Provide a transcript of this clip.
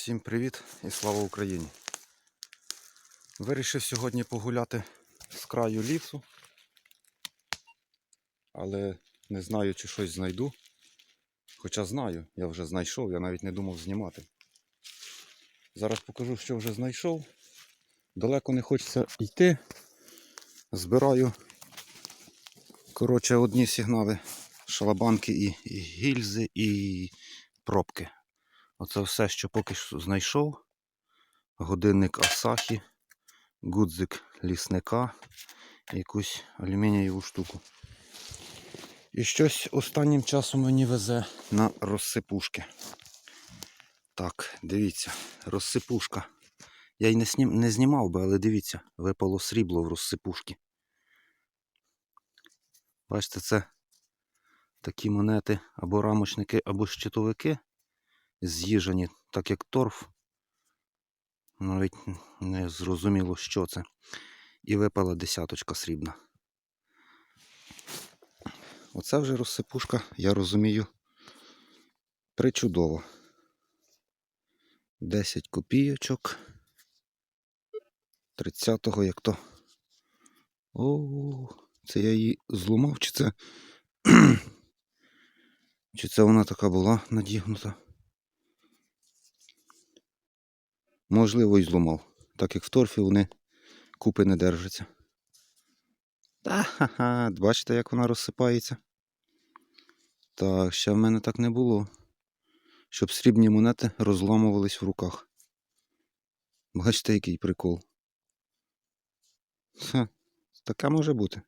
Всім привіт і слава Україні! Вирішив сьогодні погуляти з краю лісу, але не знаю, чи щось знайду. Хоча знаю, я вже знайшов, я навіть не думав знімати. Зараз покажу, що вже знайшов. Далеко не хочеться йти. Збираю коротше, одні сигнали шалабанки і, і гільзи, і пробки. Оце все, що поки що знайшов. Годинник Асахі, гудзик лісника якусь алюмінієву штуку. І щось останнім часом мені везе на розсипушки. Так, дивіться, розсипушка. Я й не, снім, не знімав би, але дивіться, випало срібло в розсипушки. Бачите, це такі монети або рамочники, або щитовики з'їжджені, так як торф. Навіть не зрозуміло, що це. І випала десяточка срібна. Оце вже розсипушка, я розумію, причудово. 10 копійочок. 30-го як то. О, це я її зломав, чи це. чи це вона така була надігнута? Можливо, і зломав, так як в торфі вони купи не держаться. Та-ха-ха, бачите, як вона розсипається? Так, ще в мене так не було. Щоб срібні монети розламувались в руках. Бачите, який прикол. Ха, таке може бути.